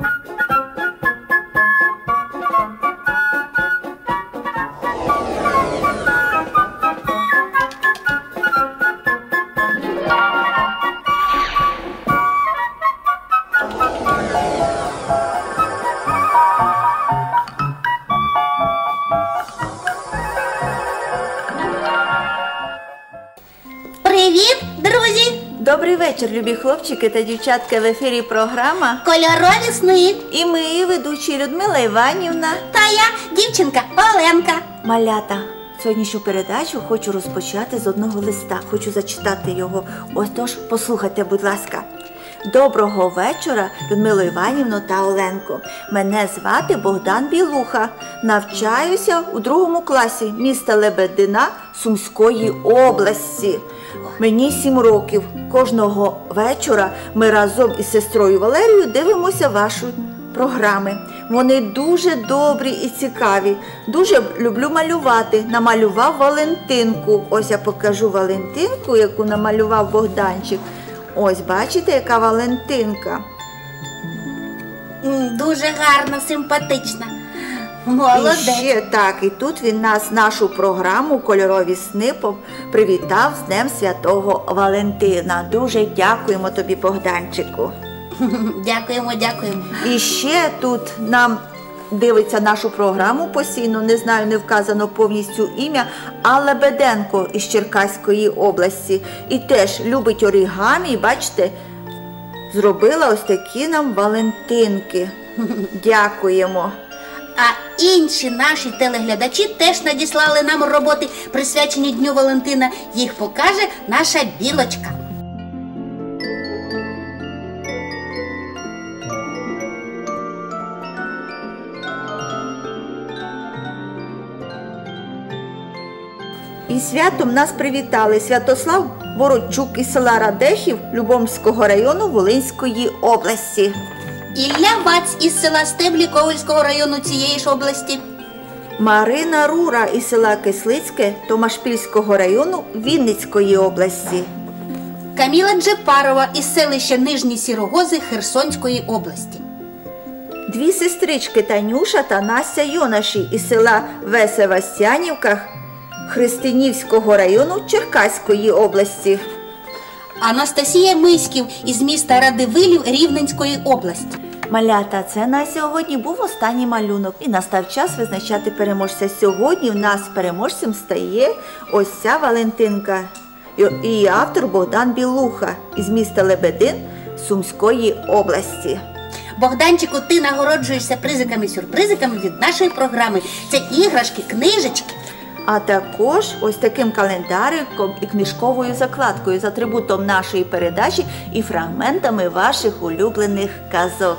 you Добрий вечір, любі хлопчики та дівчатка в ефірі програма. Кольорові сни. І ми, її ведучі Людмила Іванівна. Та я, дівчинка Оленка. Малята. Сьогоднішню передачу хочу розпочати з одного листа. Хочу зачитати його. Ось тож, послухайте, будь ласка. Доброго вечора, Людмило Іванівно та Оленко. Мене звати Богдан Білуха. Навчаюся у другому класі міста Лебедина Сумської області. Мені сім років. Кожного вечора ми разом із сестрою Валерією дивимося ваші програми. Вони дуже добрі і цікаві. Дуже люблю малювати. Намалював Валентинку. Ось я покажу Валентинку, яку намалював Богданчик. Ось бачите, яка Валентинка. Дуже гарна, симпатична. І ще так, і тут він нас нашу програму Кольорові сни привітав з Днем Святого Валентина. Дуже дякуємо тобі, Богданчику. Дякуємо, дякуємо. І ще тут нам дивиться нашу програму постійно, не знаю, не вказано повністю ім'я, Алла Беденко із Черкаської області. І теж любить орігамі, і бачите, зробила ось такі нам Валентинки. Дякуємо. А інші наші телеглядачі теж надіслали нам роботи, присвячені Дню Валентина. Їх покаже наша білочка. І святом нас привітали Святослав Бородчук із села Радехів Любомського району Волинської області. Ілля Ваць із села Стеблі Ковальського району цієї ж області. Марина Рура із села Кислицьке Томашпільського району Вінницької області. Каміла Джепарова із селища Нижні Сірогози Херсонської області. Дві сестрички Танюша та Настя Йонаші із села Весевастянівках Христинівського району Черкаської області. Анастасія Миськів із міста Радивилів Рівненської області. Малята, це на сьогодні був останній малюнок і настав час визначати переможця. Сьогодні в нас переможцем стає ось ця Валентинка. І- автор Богдан Білуха із міста Лебедин Сумської області. Богданчику, ти нагороджуєшся призиками-сюрпризиками від нашої програми. Це іграшки, книжечки. А також ось таким календариком і книжковою закладкою з атрибутом нашої передачі і фрагментами ваших улюблених казок.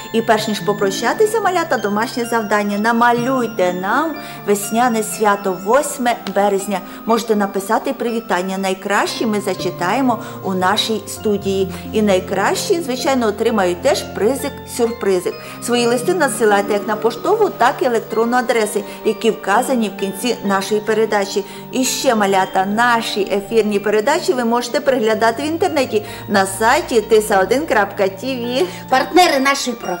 І перш ніж попрощатися, малята, домашнє завдання. Намалюйте нам весняне свято 8 березня. Можете написати привітання. Найкращі ми зачитаємо у нашій студії. І найкращі, звичайно, отримають теж призик-сюрпризик. Свої листи надсилайте як на поштову, так і електронну адреси, які вказані в кінці нашої передачі. І ще малята, наші ефірні передачі ви можете переглядати в інтернеті на сайті tisa1.tv Партнери нашої програми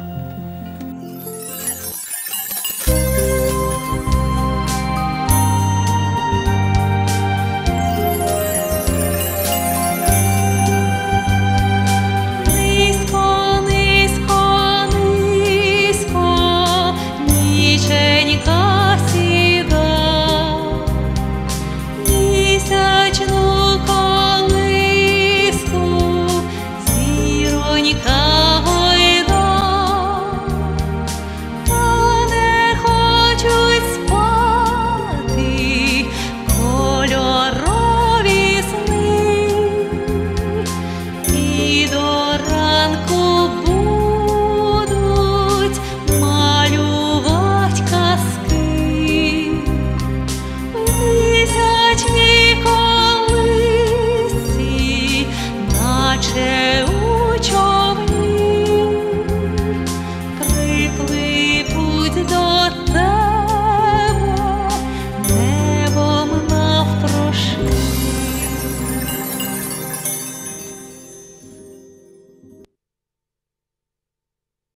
Trễ